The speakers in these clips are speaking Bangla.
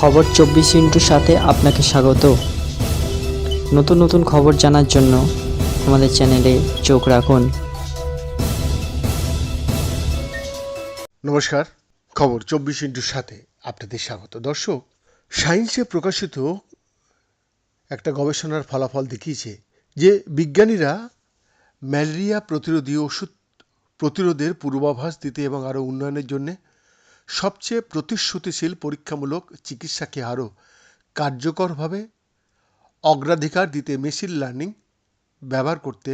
খবর চব্বিশ ইন্টুর সাথে আপনাকে স্বাগত। নতুন নতুন খবর জানার জন্য আমাদের চ্যানেলে চোখ রাখুন। নমস্কার, খবর চব্বিশ ইন্টুর সাথে আপনাদের স্বাগত। দর্শক, সায়েন্সে প্রকাশিত একটা গবেষণার ফলাফল দেখিয়েছে যে বিজ্ঞানীরা ম্যালেরিয়া প্রতিরোধী ওষুধ প্রতিরোধের পূর্বাভাস দিতে এবং আরও উন্নয়নের জন্য সবচেয়ে প্রতিশ্রুতিশীল পরীক্ষামূলক চিকিৎসাকে আরও? কার্যকরভাবে অগ্রাধিকার দিতে মেশিন লার্নিং ব্যবহার করতে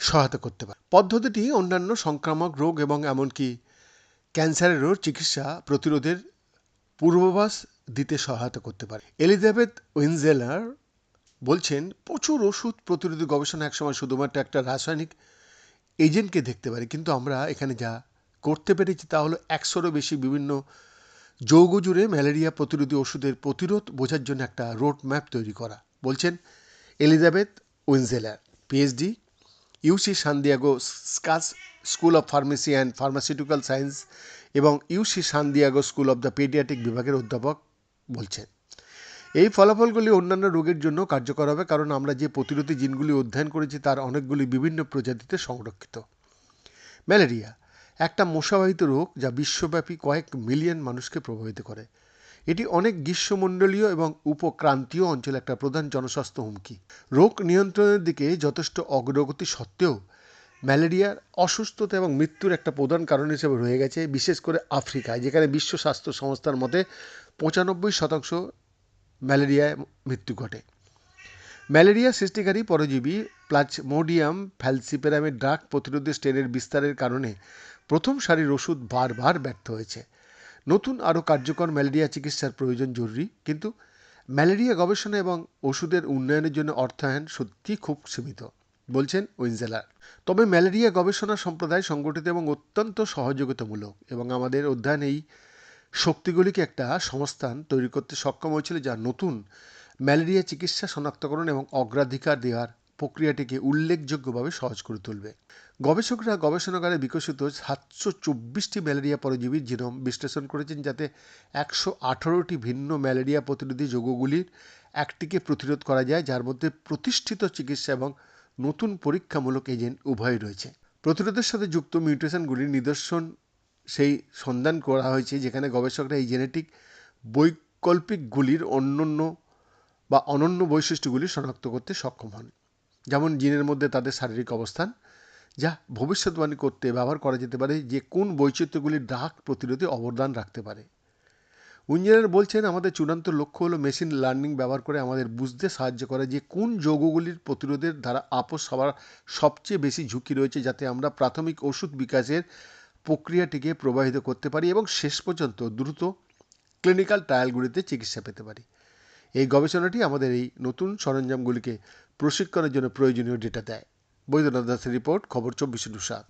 সহায়তা করতে পারে। পদ্ধতিটি অন্যান্য সংক্রামক রোগ এবং এমনকি ক্যান্সারেরও চিকিৎসা প্রতিরোধের পূর্বাভাস দিতে সহায়তা করতে পারে। এলিজাবেথ উইনজেলার বলছেন, প্রচুর ওষুধ প্রতিরোধী গবেষণা একসময় শুধুমাত্র একটা রাসায়নিক এজেন্টকে দেখতে পারি, কিন্তু আমরা এখানে যা করতে পেরেছি তা হলো একশোরও বেশি বিভিন্ন যৌগ জুড়ে ম্যালেরিয়া প্রতিরোধী ওষুধের প্রতিরোধ বোঝার জন্য একটা রোড ম্যাপ তৈরি করা। বলছেন Elizabeth Winzeler PhD UC San Diego স্কাস school of pharmacy and pharmaceutical science এবং UC San Diego school of the pediatric বিভাগের অধ্যাপক বলছেন। এই ফলাফলগুলি অন্যান্য রোগের জন্য কার্যকর হবে কারণ আমরা যে প্রতিরোধী জিনগুলি অধ্যয়ন করেছি তার অনেকগুলি বিভিন্ন প্রজাতিতে সংরক্ষিত। ম্যালেরিয়া একটা মশাবাহিত রোগ যা বিশ্বব্যাপী কয়েক মিলিয়ন মানুষকে প্রভাবিত করে। এটি অনেক গ্রীষ্মমণ্ডলীয় এবং উপক্রান্তীয় অঞ্চলে একটা প্রধান জনস্বাস্থ্য হুমকি। রোগ নিয়ন্ত্রণের দিকে যথেষ্ট অগ্রগতি সত্ত্বেও ম্যালেরিয়ার অসুস্থতা এবং মৃত্যুর একটা প্রধান কারণ হিসেবে রয়ে গেছে, বিশেষ করে আফ্রিকায়, যেখানে বিশ্ব স্বাস্থ্য সংস্থার মতে পঁচানব্বই শতাংশ ম্যালেরিয়ায় মৃত্যু ঘটে। ম্যালেরিয়া সৃষ্টিকারী পরজীবী প্লাজমোডিয়াম ফ্যালসিপেরামের ড্রাগ প্রতিরোধী স্টেনের বিস্তারের কারণে প্রথম সারির ওষুধ বারবার ব্যর্থ হয়েছে। নতুন আরও কার্যকর ম্যালেরিয়া চিকিৎসার প্রয়োজন জরুরি, কিন্তু ম্যালেরিয়া গবেষণা এবং ওষুধের উন্নয়নের জন্য অর্থায়ন সত্যি খুব সীমিত, বলছেন উইনজেলার। তবে ম্যালেরিয়া গবেষণা সম্প্রদায় সংগঠিত এবং অত্যন্ত সহযোগিতামূলক এবং আমাদের অধ্যয়ন এই শক্তিগুলিকে একটা সংস্থান তৈরি করতে সক্ষম হয়েছিল, যা নতুন ম্যালেরিয়া চিকিৎসা শনাক্তকরণ এবং অগ্রাধিকার দেওয়ার প্রক্রিয়াটিকে উল্লেখযোগ্যভাবে সহজ করে তুলবে। গবেষকরা গবেষণাগারে বিকশিত সাতশো চব্বিশটি ম্যালেরিয়া পরজীবীর জিনোম বিশ্লেষণ করেছেন যাতে একশো আঠারোটি ভিন্ন ম্যালেরিয়া প্রতিরোধী যৌগগুলির একটিকে প্রতিরোধ করা যায়, যার মধ্যে প্রতিষ্ঠিত চিকিৎসা এবং নতুন পরীক্ষামূলক এজেন্ট উভয়ই রয়েছে। প্রতিরোধের সাথে যুক্ত মিউটেশনগুলির নিদর্শন সেই সন্ধান করা হয়েছে, যেখানে গবেষকরা এই জেনেটিক বৈকল্পিকগুলির অন্যান্য বা অনন্য বৈশিষ্ট্যগুলি শনাক্ত করতে সক্ষম হন। যেমন জিনের মধ্যে তাদের শারীরিক অবস্থান, যা ভবিষ্যৎবাণী করতে, ব্যবহার করা যেতে পারে, যে কোন বৈচিত্র্যগুলি ডাক প্রতিরোধে অবদান রাখতে পারে। ইঞ্জিনিয়ার বলছেন, আমাদের চূড়ান্ত লক্ষ্য হলো মেশিন লার্নিং ব্যবহার করে আমাদের বুঝতে সাহায্য করে যে কোন যৌগগুলির প্রতিরোধের দ্বারা আপোষ হওয়ার সবচেয়ে বেশি ঝুঁকি রয়েছে, যাতে আমরা প্রাথমিক ওষুধ বিকাশের প্রক্রিয়াটিকে প্রবাহিত করতে পারি এবং শেষ পর্যন্ত দ্রুত ক্লিনিক্যাল ট্রায়ালগুলিতে চিকিৎসা পেতে পারি। এই গবেষণাটি আমাদের এই নতুন সরঞ্জামগুলিকে প্রশিক্ষণের জন্য প্রয়োজনীয় ডেটা দেয়। বৈদ্যনাথ দাসের রিপোর্ট, খবর চব্বিশে সাত।